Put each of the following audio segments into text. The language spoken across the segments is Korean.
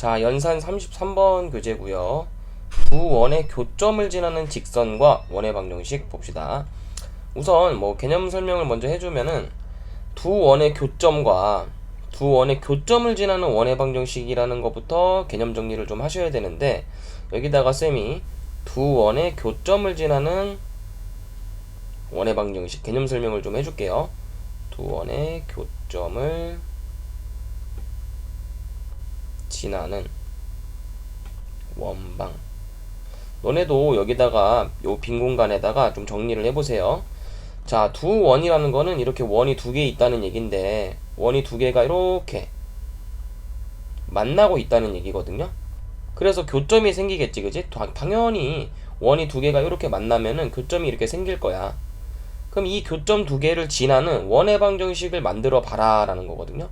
자, 연산 33번 교재고요. 두 원의 교점을 지나는 직선과 원의 방정식 봅시다. 우선 뭐 개념 설명을 먼저 해주면은 두 원의 교점과 두 원의 교점을 지나는 원의 방정식이라는 것부터 개념 정리를 좀 하셔야 되는데 여기다가 쌤이 두 원의 교점을 지나는 원의 방정식 개념 설명을 좀 해줄게요. 두 원의 교점을 지나는 원방. 너네도 여기다가 요 빈 공간에다가 좀 정리를 해보세요. 자, 두 원이라는 거는 이렇게 원이 두 개 있다는 얘긴데 원이 두 개가 이렇게 만나고 있다는 얘기거든요. 그래서 교점이 생기겠지, 그지? 다- 당연히 원이 두 개가 이렇게 만나면은 교점이 이렇게 생길 거야. 그럼 이 교점 두 개를 지나는 원의 방정식을 만들어 봐라라는 거거든요.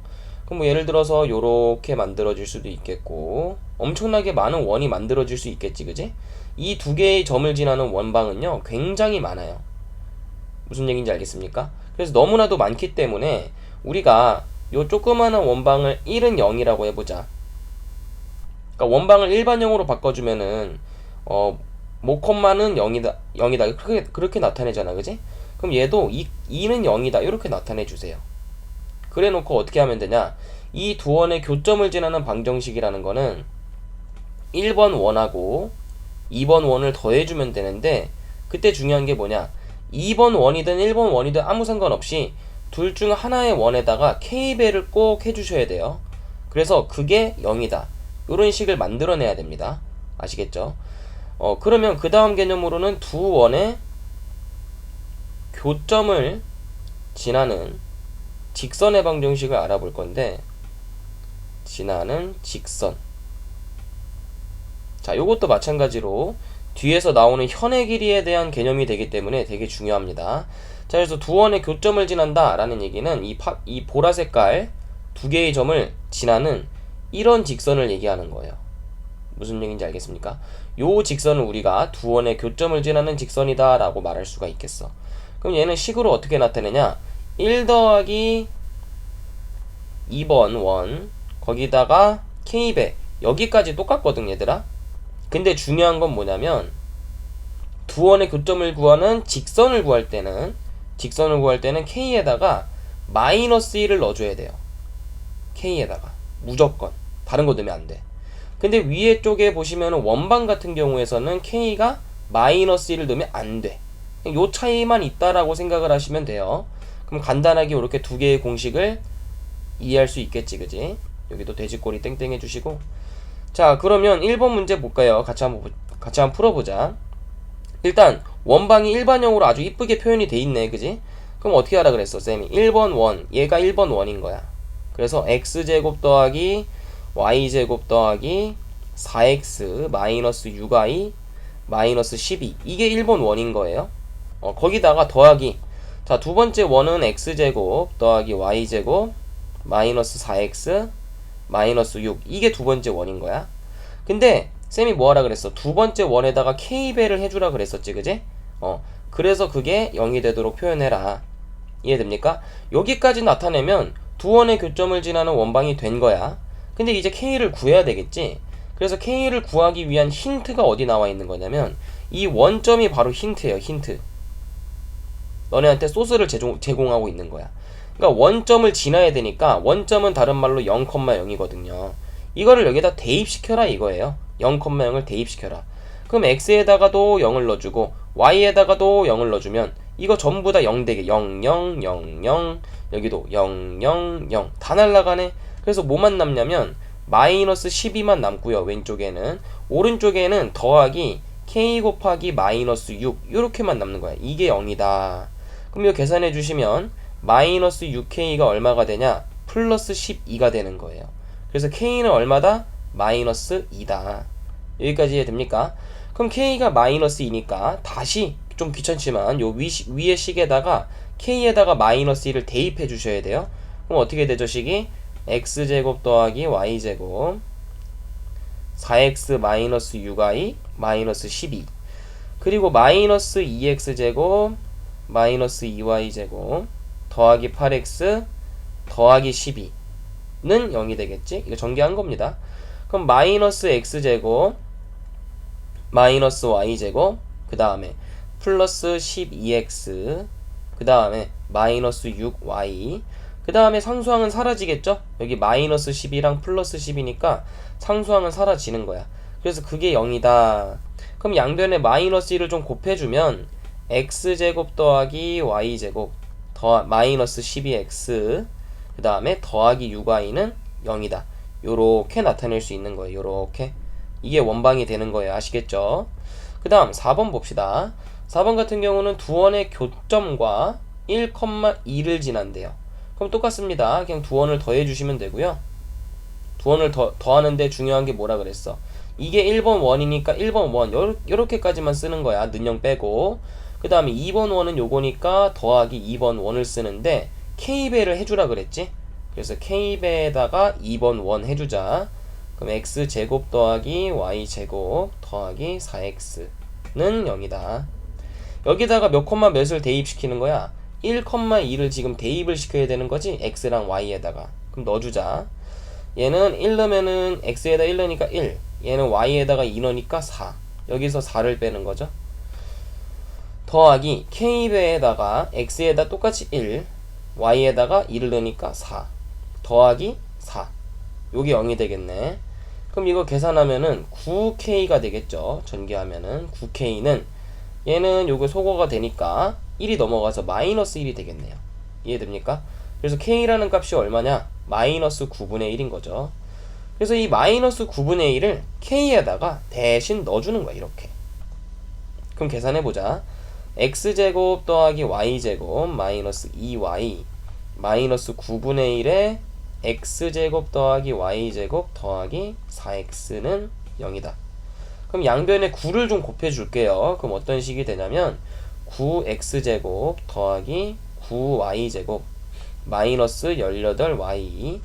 그럼 뭐 예를 들어서 요렇게 만들어질 수도 있겠고 엄청나게 많은 원이 만들어질 수 있겠지, 그지? 이 두 개의 점을 지나는 원방은요 굉장히 많아요. 무슨 얘기인지 알겠습니까? 그래서 너무나도 많기 때문에 우리가 요 조그마한 원방을 1은 0이라고 해보자. 그러니까 원방을 일반형으로 바꿔주면은 어 모콤마는 0이다 0이다 그렇게 그렇게 나타내잖아, 그지? 그럼 얘도 2, 2는 0이다 이렇게 나타내 주세요. 그래 놓고 어떻게 하면 되냐? 이 두 원의 교점을 지나는 방정식이라는 거는 1번 원하고 2번 원을 더해주면 되는데 그때 중요한 게 뭐냐? 2번 원이든 1번 원이든 아무 상관없이 둘 중 하나의 원에다가 k배를 꼭 해주셔야 돼요. 그래서 그게 0이다. 이런 식을 만들어내야 됩니다. 아시겠죠? 어, 그러면 그 다음 개념으로는 두 원의 교점을 지나는 직선의 방정식을 알아볼 건데 지나는 직선. 자 요것도 마찬가지로 뒤에서 나오는 현의 길이에 대한 개념이 되기 때문에 되게 중요합니다. 자 그래서 두 원의 교점을 지난다 라는 얘기는 이, 파, 이 보라 색깔 두 개의 점을 지나는 이런 직선을 얘기하는 거예요. 무슨 얘기인지 알겠습니까? 요 직선을 우리가 두 원의 교점을 지나는 직선이다 라고 말할 수가 있겠어. 그럼 얘는 식으로 어떻게 나타내냐 1 더하기 2번 원. 거기다가 k배 여기까지 똑같거든 얘들아. 근데 중요한 건 뭐냐면 두 원의 교점을 구하는 직선을 구할 때는 직선을 구할 때는 k에다가 마이너스 1을 넣어줘야 돼요. K에다가. 무조건. 다른 거 넣으면 안돼. 근데 위에 쪽에 보시면 원방 같은 경우에서는 k가 마이너스 1을 넣으면 안돼. 요 차이만 있다라고 생각을 하시면 돼요 그럼 간단하게 이렇게 두 개의 공식을 이해할 수 있겠지, 그지? 여기도 돼지꼬리 땡땡 해주시고. 자, 그러면 1번 문제 볼까요? 같이 한번, 보- 같이 한번 풀어보자. 일단, 원방이 일반형으로 아주 이쁘게 표현이 돼 있네, 그지? 그럼 어떻게 하라 그랬어, 쌤이? 1번 원, 얘가 1번 원인 거야. 그래서 x제곱 더하기 y제곱 더하기 4x 마이너스 6y 마이너스 12. 이게 1번 원인 거예요. 어, 거기다가 더하기. 자, 두 번째 원은 x제곱 더하기 y제곱 마이너스 4x 마이너스 6 이게 두 번째 원인 거야. 근데 쌤이 뭐 하라 그랬어? 두 번째 원에다가 k배를 해주라 그랬었지 그지 어 그래서 그게 0이 되도록 표현해라. 이해됩니까? 여기까지 나타내면 두 원의 교점을 지나는 원방이 된 거야. 근데 이제 k를 구해야 되겠지? 그래서 k를 구하기 위한 힌트가 어디 나와 있는 거냐면 이 원점이 바로 힌트예요 힌트 너네한테 소스를 제공, 제공하고 있는 거야 그러니까 원점을 지나야 되니까 원점은 다른 말로 0,0이거든요. 이거를 여기다 대입시켜라 이거예요. 0,0을 대입시켜라. 그럼 x에다가도 0을 넣어주고 y에다가도 0을 넣어주면 이거 전부 다 0 되게 0, 0, 0, 0 여기도 0, 0, 0 다 날라가네. 그래서 뭐만 남냐면 마이너스 12만 남고요. 왼쪽에는 오른쪽에는 더하기 k 곱하기 마이너스 6 이렇게만 남는 거야. 이게 0이다. 그럼 이거 계산해 주시면 마이너스 6k가 얼마가 되냐? 플러스 12가 되는 거예요. 그래서 k는 얼마다? 마이너스 2다. 여기까지 이해됩니까? 그럼 k가 마이너스 2니까 다시 좀 귀찮지만 요 위, 위의 식에다가 k에다가 마이너스 2를 대입해 주셔야 돼요. 그럼 어떻게 되죠, 식이? x제곱 더하기 y제곱 4x 마이너스 6y 마이너스 12 그리고 마이너스 2x제곱 마이너스 2y제곱 더하기 8x 더하기 12는 0이 되겠지? 이거 전개한 겁니다. 그럼 마이너스 x제곱 마이너스 y제곱 그 다음에 플러스 12x 그 다음에 마이너스 6y 그 다음에 상수항은 사라지겠죠? 여기 마이너스 10이랑 플러스 10이니까 상수항은 사라지는 거야. 그래서 그게 0이다. 그럼 양변에 마이너스 1을 좀 곱해주면 x제곱 더하기 y제곱 더 마이너스 12x 그 다음에 더하기 6y는 0이다. 요렇게 나타낼 수 있는 거예요. 요렇게. 이게 원방이 되는 거예요. 아시겠죠? 그 다음 4번 봅시다. 4번 같은 경우는 두 원의 교점과 1,2를 지난대요. 그럼 똑같습니다. 그냥 두 원을 더해 주시면 되고요. 두 원을 더, 더하는데 중요한 게 뭐라 그랬어? 이게 1번 원이니까 1번 원 요렇, 요렇게까지만 쓰는 거야. 는영 빼고. 그 다음에 2번 원은 요거니까 더하기 2번 원을 쓰는데 K배를 해주라 그랬지? 그래서 K배에다가 2번 원 해주자. 그럼 X제곱 더하기 Y제곱 더하기 4X는 0이다. 여기다가 몇 콤마 몇을 대입시키는 거야? 1,2를 지금 대입을 시켜야 되는 거지? X랑 Y에다가. 그럼 넣어주자. 얘는 1 넣으면은 X에다 1 넣으니까 1. 얘는 Y에다가 2 넣으니까 4. 여기서 4를 빼는 거죠. 더하기 K배에다가 X에다 똑같이 1. Y에다가 2를 넣으니까 4. 더하기 4. 요게 0이 되겠네. 그럼 이거 계산하면은 9K가 되겠죠. 전개하면은 9K는 얘는 요거 소거가 되니까 1이 넘어가서 마이너스 1이 되겠네요. 이해됩니까? 그래서 K라는 값이 얼마냐? 마이너스 9분의 1인 거죠. 그래서 이 마이너스 9분의 1을 K에다가 대신 넣어주는 거야, 이렇게. 그럼 계산해보자. X제곱 더하기 Y제곱 마이너스 2Y 마이너스 9분의 1에 X제곱 더하기 Y제곱 더하기 4X는 0이다. 그럼 양변에 9를 좀 곱해줄게요. 그럼 어떤 식이 되냐면 9x제곱 더하기 9y제곱 마이너스 18y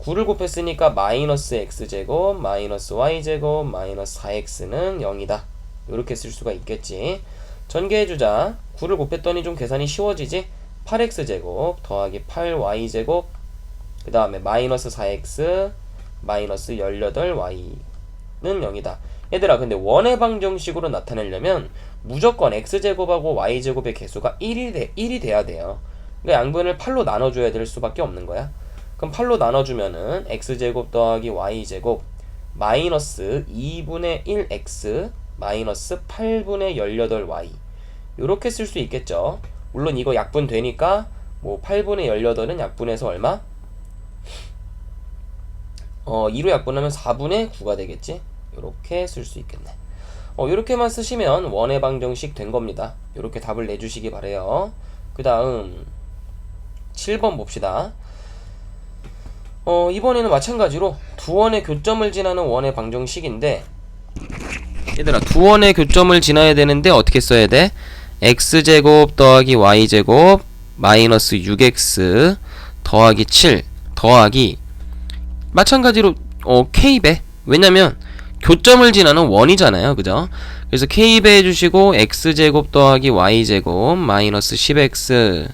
9를 곱했으니까 마이너스 x제곱 마이너스 y제곱 마이너스 4x는 0이다. 이렇게 쓸 수가 있겠지. 전개해주자. 9를 곱했더니 좀 계산이 쉬워지지? 8x제곱 더하기 8y제곱 그 다음에 마이너스 4x 마이너스 18y는 0이다. 얘들아 근데 원의 방정식으로 나타내려면 무조건 x제곱하고 y제곱의 개수가 1이, 돼, 1이 돼야 돼요. 그러니까 양변을 8로 나눠줘야 될 수밖에 없는 거야. 그럼 8로 나눠주면은 x제곱 더하기 y제곱 마이너스 2분의 1x 마이너스 8분의 18y 이렇게 쓸 수 있겠죠. 물론 이거 약분 되니까 뭐 8분의 18은 약분해서 얼마? 어 2로 약분하면 4분의 9가 되겠지. 이렇게 쓸 수 있겠네. 어, 이렇게만 쓰시면 원의 방정식 된 겁니다. 이렇게 답을 내주시기 바래요. 그 다음 7번 봅시다. 어, 이번에는 마찬가지로 두 원의 교점을 지나는 원의 방정식인데 얘들아 두 원의 교점을 지나야 되는데 어떻게 써야 돼? x제곱 더하기 y제곱 마이너스 6x 더하기 7 더하기 마찬가지로 어, k배 왜냐면 교점을 지나는 원이잖아요. 그죠? 그래서 k배 해주시고 x제곱 더하기 y제곱 마이너스 10x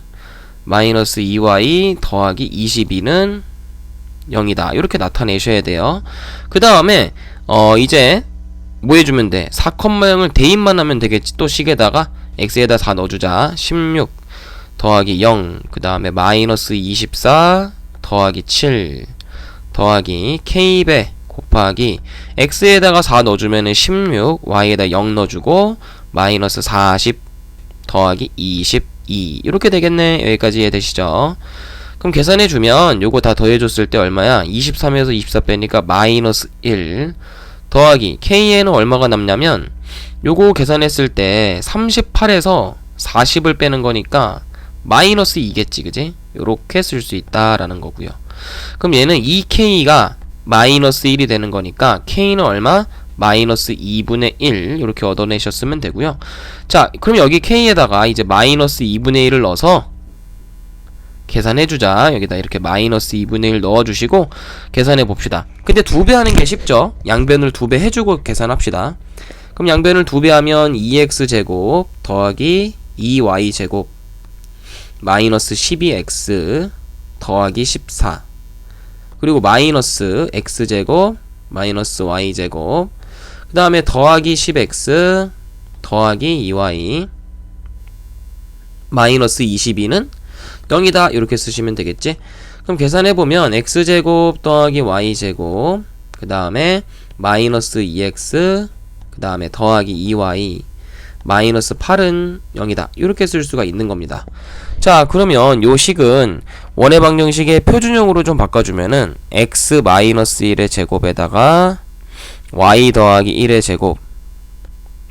마이너스 2y 더하기 22는 0이다. 이렇게 나타내셔야 돼요. 그 다음에 어 이제 뭐 해주면 돼? 4,0을 대입만 하면 되겠지. 또 식에다가 x에다 4 넣어주자. 16 더하기 0. 그 다음에 마이너스 24 더하기 7 더하기 k배 곱하기 x에다가 4 넣어주면 은 16, y에다 0 넣어주고 마이너스 40 더하기 22 이렇게 되겠네. 여기까지 이해되시죠? 그럼 계산해주면 요거 다 더해줬을 때 얼마야? 23에서 24 빼니까 마이너스 1 더하기 k에는 얼마가 남냐면 요거 계산했을 때 38에서 40을 빼는 거니까 마이너스 2겠지 그지? 요렇게 쓸 수 있다라는 거고요 그럼 얘는 2k가 마이너스 1이 되는 거니까 k는 얼마? 마이너스 2분의 1 이렇게 얻어내셨으면 되고요 자 그럼 여기 k에다가 이제 마이너스 2분의 1을 넣어서 계산해주자. 여기다 이렇게 마이너스 2분의 1 넣어주시고 계산해 봅시다. 근데 두 배 하는 게 쉽죠? 양변을 두 배 해주고 계산합시다. 그럼 양변을 두 배 하면 2x제곱 더하기 2y제곱 마이너스 12x 더하기 14 그리고 마이너스 x제곱 마이너스 y제곱. 그 다음에 더하기 10x 더하기 2y 마이너스 22는 0이다. 이렇게 쓰시면 되겠지? 그럼 계산해보면 x제곱 더하기 y제곱 그 다음에 마이너스 2x 그 다음에 더하기 2y 마이너스 8은 0이다. 이렇게 쓸 수가 있는 겁니다. 자 그러면 요 식은 원의 방정식의 표준형으로 좀 바꿔주면은 x 마이너스 1의 제곱에다가 y 더하기 1의 제곱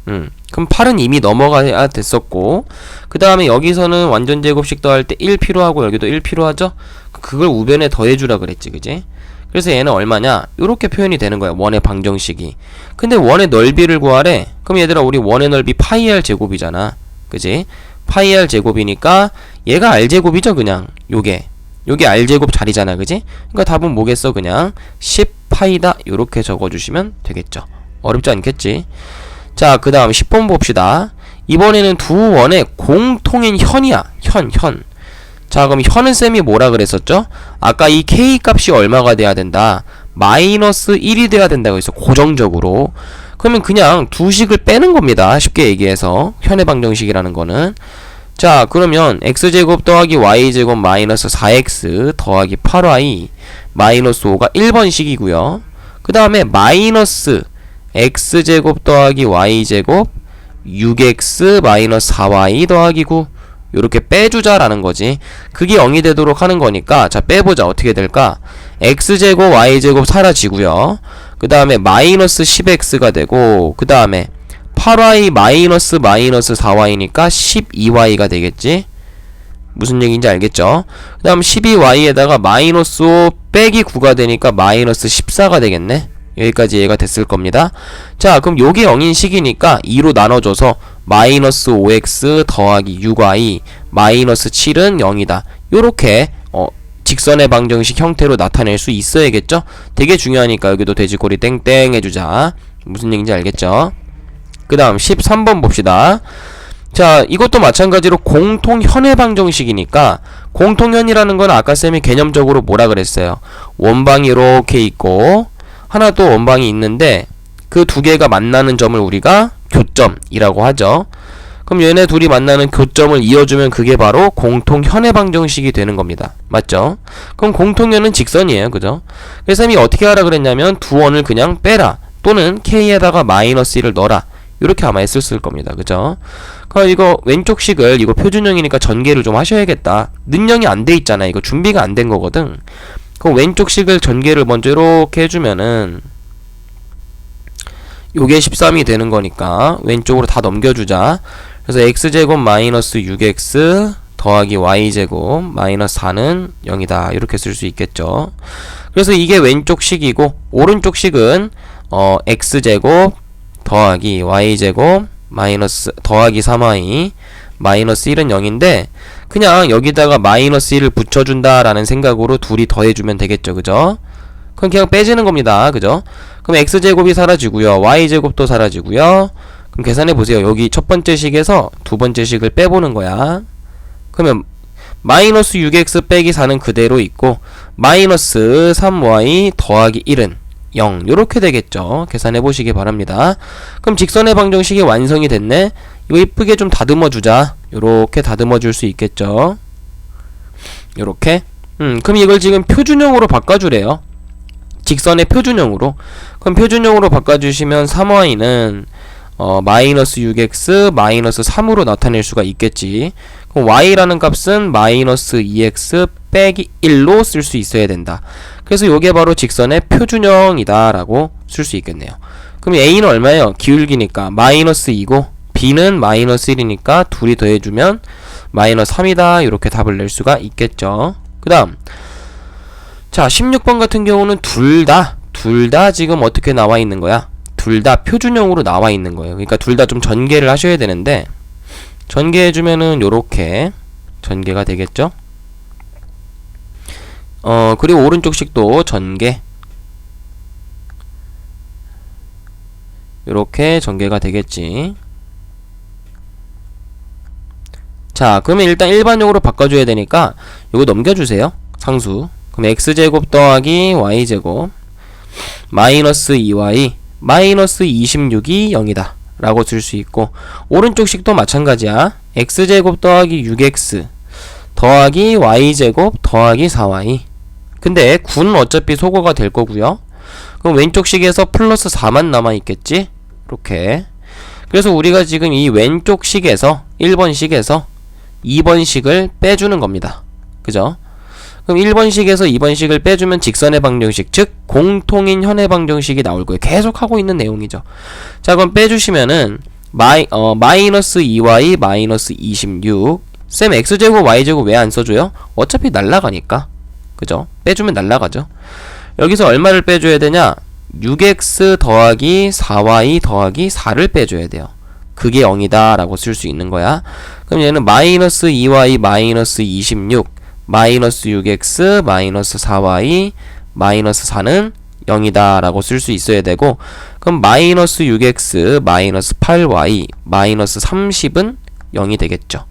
음 그럼 8은 이미 넘어가야 됐었고 그 다음에 여기서는 완전 제곱식 더할 때 1 필요하고 여기도 1 필요하죠? 그걸 우변에 더해주라 그랬지 그지? 그래서 얘는 얼마냐? 이렇게 표현이 되는 거야 원의 방정식이. 근데 원의 넓이를 구하래. 그럼 얘들아 우리 원의 넓이 파이 r 제곱이잖아 그지? 파이 r 제곱이니까 얘가 r 제곱이죠 그냥. 요게. 요게 r 제곱 자리잖아 그지? 그러니까 답은 뭐겠어 그냥? 10 파이다. 요렇게 적어주시면 되겠죠. 어렵지 않겠지 자 그 다음 10번 봅시다. 이번에는 두 원의 공통인 현이야. 현 현. 자 그럼 현은 쌤이 뭐라 그랬었죠? 아까 이 k 값이 얼마가 돼야 된다? 마이너스 1이 돼야 된다고 했어 고정적으로. 그러면 그냥 두 식을 빼는 겁니다. 쉽게 얘기해서. 현의 방정식이라는 거는. 자 그러면 x제곱 더하기 y제곱 마이너스 4x 더하기 8y 마이너스 5가 1번식이고요. 그 다음에 마이너스 x제곱 더하기 y제곱 6x 마이너스 4y 더하기 9 요렇게 빼주자라는 거지. 그게 0이 되도록 하는 거니까 자 빼보자. 어떻게 될까? x제곱 y제곱 사라지고요. 그 다음에 마이너스 10x가 되고 그 다음에 8y 마이너스 마이너스 4y니까 12y가 되겠지? 무슨 얘기인지 알겠죠? 그 다음 12y에다가 마이너스 5 빼기 9가 되니까 마이너스 14가 되겠네 여기까지 얘가 됐을 겁니다. 자 그럼 요게 0인 식이니까 2로 나눠줘서 마이너스 5x 더하기 6y 마이너스 7은 0이다. 요렇게 어, 직선의 방정식 형태로 나타낼 수 있어야겠죠? 되게 중요하니까 여기도 돼지꼬리 땡땡 해주자. 무슨 얘기인지 알겠죠? 그 다음 13번 봅시다. 자 이것도 마찬가지로 공통현의 방정식이니까 공통현이라는 건 아까 쌤이 개념적으로 뭐라 그랬어요? 원방이 이렇게 있고 하나 또 원방이 있는데 그 두 개가 만나는 점을 우리가 교점이라고 하죠. 그럼 얘네 둘이 만나는 교점을 이어주면 그게 바로 공통현의 방정식이 되는 겁니다. 맞죠? 그럼 공통현은 직선이에요. 그죠? 그래서 쌤이 어떻게 하라 그랬냐면 두 원을 그냥 빼라. 또는 k에다가 마이너스 1을 넣어라. 이렇게 아마 했었을 겁니다. 그죠? 그럼 이거 왼쪽 식을 이거 표준형이니까 전개를 좀 하셔야겠다. 능력이 안 돼 있잖아. 이거 준비가 안 된 거거든. 그럼 왼쪽 식을 전개를 먼저 이렇게 해주면은 요게 13이 되는 거니까 왼쪽으로 다 넘겨주자. 그래서 x제곱 마이너스 6x 더하기 y제곱 마이너스 4는 0이다. 이렇게 쓸 수 있겠죠. 그래서 이게 왼쪽 식이고 오른쪽 식은 어 x제곱 더하기 y제곱 마이너스 더하기 3y 마이너스 1은 0인데 그냥 여기다가 마이너스 1을 붙여준다라는 생각으로 둘이 더해주면 되겠죠 그죠 그럼 그냥 빼지는 겁니다. 그죠? 그럼 x제곱이 사라지고요. y제곱도 사라지고요. 그럼 계산해 보세요. 여기 첫 번째 식에서 두 번째 식을 빼보는 거야. 그러면 마이너스 6x 빼기 4는 그대로 있고 마이너스 3y 더하기 1은 0 요렇게 되겠죠. 계산해 보시기 바랍니다. 그럼 직선의 방정식이 완성이 됐네. 이거 이쁘게 좀 다듬어 주자. 요렇게 다듬어 줄 수 있겠죠. 요렇게. 음, 그럼 이걸 지금 표준형으로 바꿔 주래요. 직선의 표준형으로 그럼 표준형으로 바꿔주시면 3y는 어, 마이너스 6x 마이너스 3으로 나타낼 수가 있겠지 그럼 y라는 값은 마이너스 2x 빼기 1로 쓸 수 있어야 된다 그래서 요게 바로 직선의 표준형이다 라고 쓸 수 있겠네요 그럼 a는 얼마예요? 기울기니까 마이너스 2고 b는 마이너스 1이니까 둘이 더해주면 마이너스 3이다 이렇게 답을 낼 수가 있겠죠 그 다음 자, 16번 같은 경우는 둘 다, 둘 다 지금 어떻게 나와 있는 거야? 둘 다 표준형으로 나와 있는 거예요. 그러니까 둘 다 좀 전개를 하셔야 되는데, 전개해주면은 요렇게 전개가 되겠죠? 어, 그리고 오른쪽 식도 전개. 요렇게 전개가 되겠지. 자, 그러면 일단 일반용으로 바꿔줘야 되니까 요거 넘겨주세요. 상수. 그럼 x제곱 더하기 y제곱 마이너스 2y 마이너스 26이 0이다 라고 쓸 수 있고 오른쪽 식도 마찬가지야 x제곱 더하기 6x 더하기 y제곱 더하기 4y 근데 9는 어차피 소거가 될 거고요. 그럼 왼쪽 식에서 플러스 4만 남아 있겠지? 이렇게. 그래서 우리가 지금 이 왼쪽 식에서 1번 식에서 2번 식을 빼주는 겁니다. 그죠? 그럼 1번 식에서 2번 식을 빼주면 직선의 방정식 즉 공통인 현의 방정식이 나올 거예요. 계속 하고 있는 내용이죠. 자 그럼 빼주시면은 마이, 어, 마이너스 2y 마이너스 26 쌤 x제곱 y제곱 왜 안 써줘요? 어차피 날라가니까 그죠? 빼주면 날라가죠. 여기서 얼마를 빼줘야 되냐? 6x 더하기 4y 더하기 4를 빼줘야 돼요. 그게 0이다 라고 쓸 수 있는 거야. 그럼 얘는 마이너스 2y 마이너스 26 마이너스 6x 마이너스 4y 마이너스 4는 0이다 라고 쓸 수 있어야 되고 그럼 마이너스 6x 마이너스 8y 마이너스 30은 0이 되겠죠.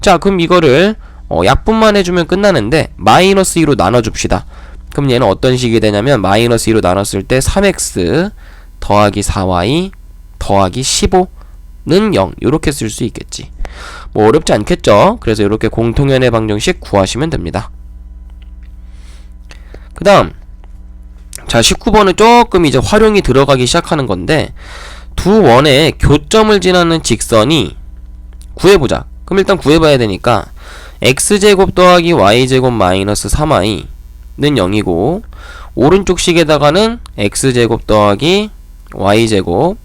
자 그럼 이거를 어, 약분만 해주면 끝나는데 마이너스 2로 나눠줍시다. 그럼 얘는 어떤 식이 되냐면 마이너스 2로 나눴을 때 3x 더하기 4y 더하기 15는 0 이렇게 쓸 수 있겠지. 뭐 어렵지 않겠죠? 그래서 이렇게 공통연의 방정식 구하시면 됩니다. 그 다음 자 19번은 조금 이제 활용이 들어가기 시작하는 건데 두 원의 교점을 지나는 직선이 구해보자. 그럼 일단 구해봐야 되니까 x제곱 더하기 y제곱 마이너스 3y는 0이고 오른쪽 식에다가는 x제곱 더하기 y제곱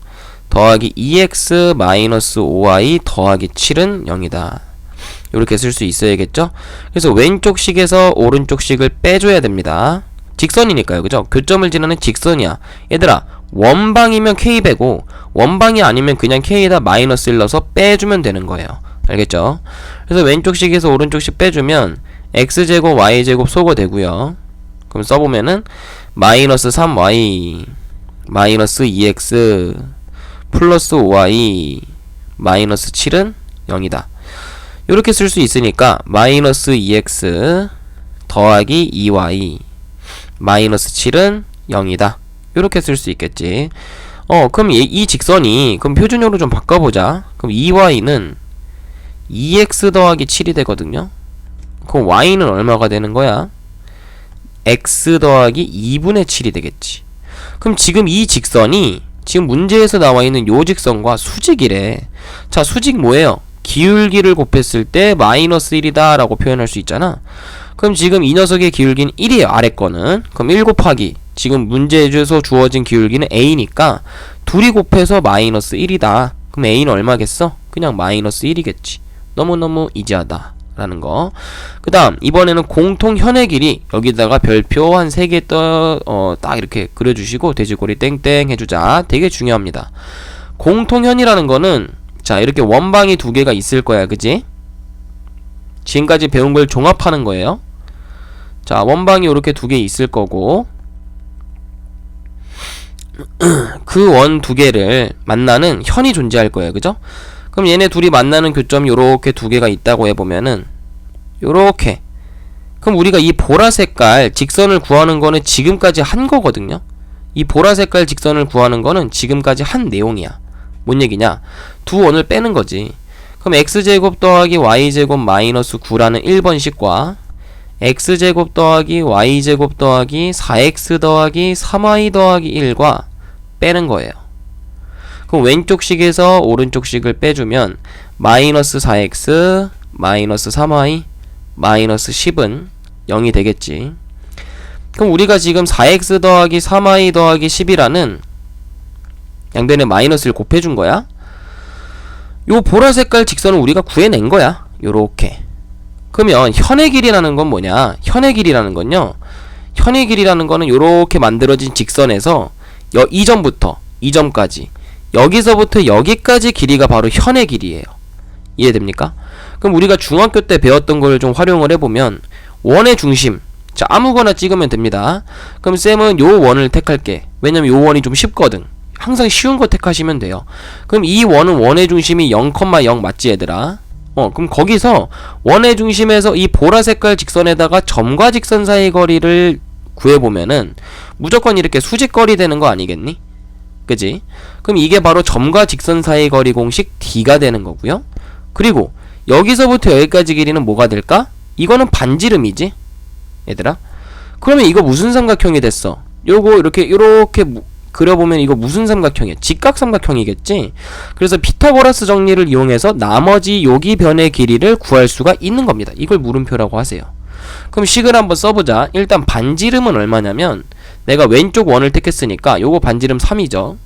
더하기 2x 마이너스 5y 더하기 7은 0이다. 이렇게 쓸 수 있어야겠죠? 그래서 왼쪽 식에서 오른쪽 식을 빼줘야 됩니다. 직선이니까요 그죠? 교점을 지나는 직선이야. 얘들아 원방이면 k배고 원방이 아니면 그냥 k에다 마이너스 1 넣어서 빼주면 되는 거예요 알겠죠? 그래서 왼쪽 식에서 오른쪽 식 빼주면 x제곱 y제곱 소거 되고요. 그럼 써보면은 마이너스 3y 마이너스 2x 플러스 5y 마이너스 7은 0이다. 이렇게 쓸 수 있으니까 마이너스 2x 더하기 2y 마이너스 7은 0이다. 이렇게 쓸 수 있겠지. 어 그럼 이, 이 직선이 그럼 표준형으로 좀 바꿔보자. 그럼 2y는 2x 더하기 7이 되거든요. 그럼 y는 얼마가 되는 거야? x 더하기 2분의 7이 되겠지. 그럼 지금 이 직선이 지금 문제에서 나와 있는 요 직선과 수직이래. 자 수직 뭐예요? 기울기를 곱했을 때 마이너스 1이다 라고 표현할 수 있잖아. 그럼 지금 이 녀석의 기울기는 1이에요 아래 거는. 그럼 1 곱하기. 지금 문제에서 주어진 기울기는 a니까 둘이 곱해서 마이너스 1이다. 그럼 a는 얼마겠어? 그냥 마이너스 1이겠지 너무너무 이지하다 라는 거. 그 다음, 이번에는 공통 현의 길이 여기다가 별표 한 3개 떠, 어, 딱 이렇게 그려주시고, 돼지꼬리 땡땡 해주자. 되게 중요합니다. 공통현이라는 거는, 자, 이렇게 원방이 두 개가 있을 거야. 그지? 지금까지 배운 걸 종합하는 거예요. 자, 원방이 이렇게 두 개 있을 거고, 그 원 두 개를 만나는 현이 존재할 거예요. 그죠? 그럼 얘네 둘이 만나는 교점이 요렇게 두 개가 있다고 해보면은 요렇게. 그럼 우리가 이 보라 색깔 직선을 구하는 거는 지금까지 한 거거든요. 이 보라 색깔 직선을 구하는 거는 지금까지 한 내용이야. 뭔 얘기냐? 두 원을 빼는 거지. 그럼 x제곱 더하기 y제곱 마이너스 9라는 1번식과 x제곱 더하기 y제곱 더하기 4x 더하기 3y 더하기 1과 빼는 거예요 그럼 왼쪽 식에서 오른쪽 식을 빼주면 마이너스 4x 마이너스 3y 마이너스 10은 0이 되겠지. 그럼 우리가 지금 4x 더하기 3y 더하기 10이라는 양변에 마이너스를 곱해준 거야? 요 보라 색깔 직선을 우리가 구해낸 거야. 요렇게. 그러면 현의 길이라는 건 뭐냐? 현의 길이라는 건요. 현의 길이라는 거는 요렇게 만들어진 직선에서 여, 이점부터 이점까지 여기서부터 여기까지 길이가 바로 현의 길이에요. 이해됩니까? 그럼 우리가 중학교 때 배웠던 걸 좀 활용을 해보면 원의 중심 자 아무거나 찍으면 됩니다. 그럼 쌤은 요 원을 택할게. 왜냐면 요 원이 좀 쉽거든. 항상 쉬운 거 택하시면 돼요. 그럼 이 원은 원의 중심이 0,0 맞지 얘들아? 어 그럼 거기서 원의 중심에서 이 보라 색깔 직선에다가 점과 직선 사이 거리를 구해보면은 무조건 이렇게 수직거리 되는 거 아니겠니? 그지? 그럼 이게 바로 점과 직선 사이 거리 공식 D가 되는 거고요. 그리고 여기서부터 여기까지 길이는 뭐가 될까? 이거는 반지름이지? 얘들아? 그러면 이거 무슨 삼각형이 됐어? 요거 이렇게 요렇게 무- 그려보면 이거 무슨 삼각형이야? 직각삼각형이겠지? 그래서 피타고라스 정리를 이용해서 나머지 여기 변의 길이를 구할 수가 있는 겁니다. 이걸 물음표라고 하세요. 그럼 식을 한번 써보자. 일단 반지름은 얼마냐면 내가 왼쪽 원을 택했으니까 요거 반지름 3이죠.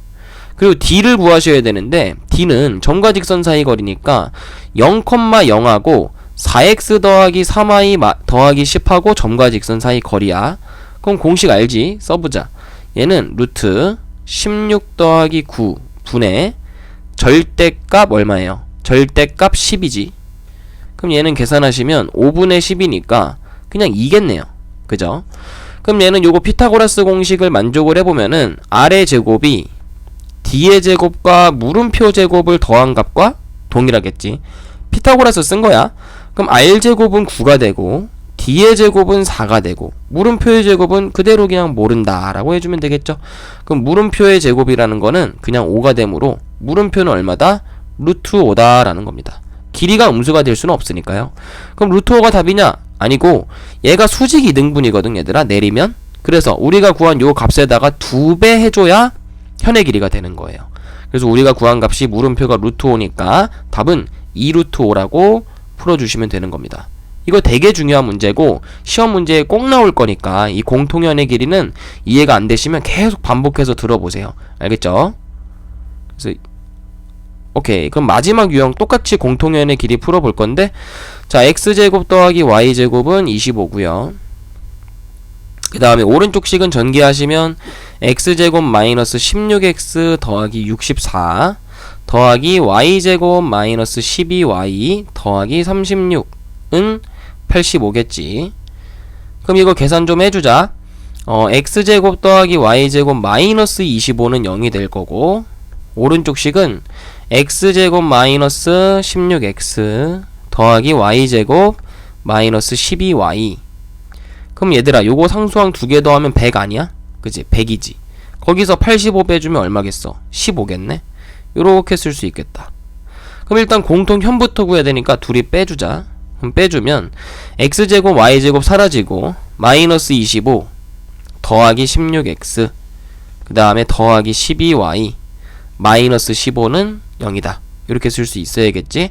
그리고 D를 구하셔야 되는데 D는 점과 직선 사이 거리니까 0,0하고 4x 더하기 3y 마- 더하기 10하고 점과 직선 사이 거리야. 그럼 공식 알지? 써보자. 얘는 루트 16 더하기 9 분의 절대값 얼마예요? 절대값 10이지. 그럼 얘는 계산하시면 5분의 10이니까 그냥 2겠네요. 그죠? 그럼 얘는 요거 피타고라스 공식을 만족을 해보면은 아래 제곱이 D의 제곱과 물음표 제곱을 더한 값과 동일하겠지. 피타고라스 쓴 거야. 그럼 R 제곱은 9가 되고 D의 제곱은 4가 되고 물음표의 제곱은 그대로 그냥 모른다 라고 해주면 되겠죠. 그럼 물음표의 제곱이라는 거는 그냥 5가 되므로 물음표는 얼마다? 루트 5다라는 겁니다. 길이가 음수가 될 수는 없으니까요. 그럼 루트 5가 답이냐? 아니고 얘가 수직 이등분이거든 얘들아 내리면 그래서 우리가 구한 요 값에다가 두 배 해줘야 현의 길이가 되는 거예요. 그래서 우리가 구한 값이 물음표가 루트 5니까 답은 2루트 5라고 풀어주시면 되는 겁니다. 이거 되게 중요한 문제고 시험 문제에 꼭 나올 거니까 이 공통현의 길이는 이해가 안 되시면 계속 반복해서 들어보세요. 알겠죠? 그래서 오케이. 그럼 마지막 유형 똑같이 공통현의 길이 풀어볼 건데 자 x제곱 더하기 y제곱은 25고요. 그 다음에 오른쪽 식은 전개하시면 x제곱 마이너스 16x 더하기 64 더하기 y제곱 마이너스 12y 더하기 36은 85겠지. 그럼 이거 계산 좀 해주자. 어, x제곱 더하기 y제곱 마이너스 25는 0이 될 거고 오른쪽 식은 x제곱 마이너스 16x 더하기 y제곱 마이너스 12y 그럼 얘들아 요거 상수항 두 개 더하면 100 아니야? 그지 100이지. 거기서 85 빼주면 얼마겠어? 15겠네? 요렇게 쓸 수 있겠다. 그럼 일단 공통 현부터 구해야 되니까 둘이 빼주자. 그럼 빼주면 x제곱 y제곱 사라지고 마이너스 25 더하기 16x 그 다음에 더하기 12y 마이너스 15는 0이다. 이렇게 쓸 수 있어야겠지?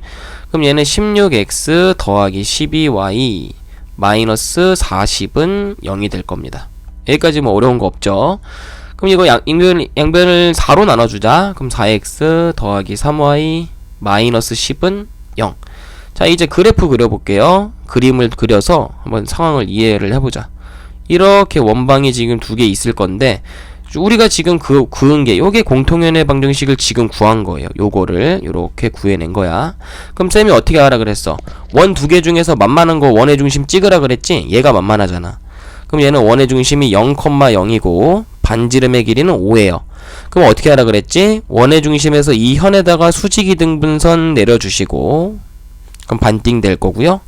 그럼 얘는 16x 더하기 12y 마이너스 40은 0이 될 겁니다. 여기까지 뭐 어려운 거 없죠? 그럼 이거 양, 양변, 양변을 4로 나눠주자. 그럼 4x 더하기 3y 마이너스 10은 0. 자, 이제 그래프 그려볼게요. 그림을 그려서 한번 상황을 이해를 해보자. 이렇게 원방이 지금 두 개 있을 건데, 우리가 지금 그 그은 게 요게 공통연의 방정식을 지금 구한 거예요. 요거를 요렇게 구해낸 거야. 그럼 쌤이 어떻게 하라 그랬어? 원 두 개 중에서 만만한 거 원의 중심 찍으라 그랬지? 얘가 만만하잖아. 그럼 얘는 원의 중심이 0,0이고 반지름의 길이는 5예요. 그럼 어떻게 하라 그랬지? 원의 중심에서 이 현에다가 수직이 등분선 내려주시고 그럼 반띵 될 거고요.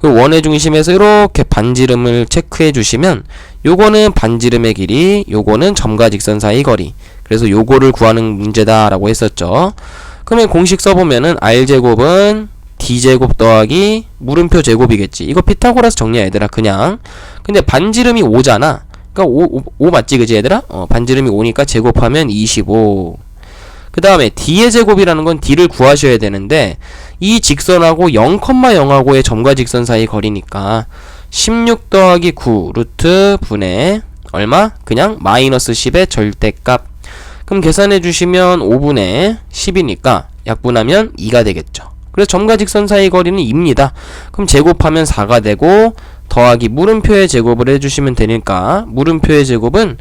그 원의 중심에서 이렇게 반지름을 체크해 주시면 요거는 반지름의 길이, 요거는 점과 직선 사이 거리. 그래서 요거를 구하는 문제다라고 했었죠. 그러면 공식 써보면은 r제곱은 d제곱 더하기 물음표 제곱이겠지. 이거 피타고라스 정리야 얘들아 그냥. 근데 반지름이 5잖아. 그러니까 5, 5, 5 맞지 그지 얘들아? 어, 반지름이 5니까 제곱하면 25. 그 다음에 d의 제곱이라는 건 d를 구하셔야 되는데 이 직선하고 0,0하고의 점과 직선 사이 거리니까 16 더하기 9 루트 분의 얼마? 그냥 마이너스 10의 절대값. 그럼 계산해 주시면 5분의 10이니까 약분하면 2가 되겠죠. 그래서 점과 직선 사이 거리는 2입니다. 그럼 제곱하면 4가 되고 더하기 물음표의 제곱을 해주시면 되니까 물음표의 제곱은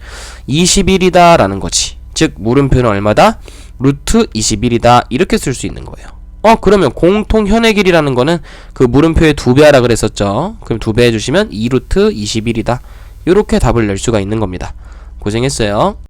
21이다 라는 거지. 즉 물음표는 얼마다? 루트 21이다. 이렇게 쓸 수 있는 거예요 어 그러면 공통 현의 길이라는 거는 그 물음표의 두 배 하라 그랬었죠. 그럼 두 배 해주시면 2루트 21이다. 이렇게 답을 낼 수가 있는 겁니다. 고생했어요